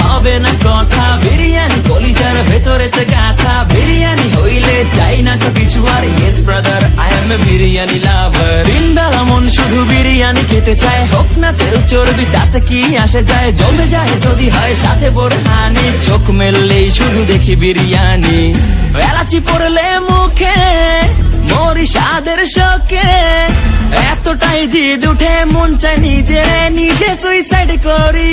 হবে না কথা, বিরিয়ানি, কলিজার ভেতরে তো গাথা। বিরিয়ানি হইলে চাই না তো কিছু আর। Yes brother I am a biryani lover দিনবেলা মন শুধু বিরিয়ানি খেতে চায়। হোক না তেল চর্বি, তাতে কি আসে যায়? জমে যায় যদি হয় সাথে বোরহানি। চোখ মেললেই শুধু দেখি বিরিয়ানি। এলাচি পড়লে মুখে মরি স্বাদের শোকে। এতটাই জিদ উঠে, মন চাই নিজে নিজে সুইসাইড করি।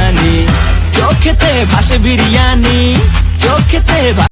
চোখেতে ভাসে বিরিয়ানি চোখেতে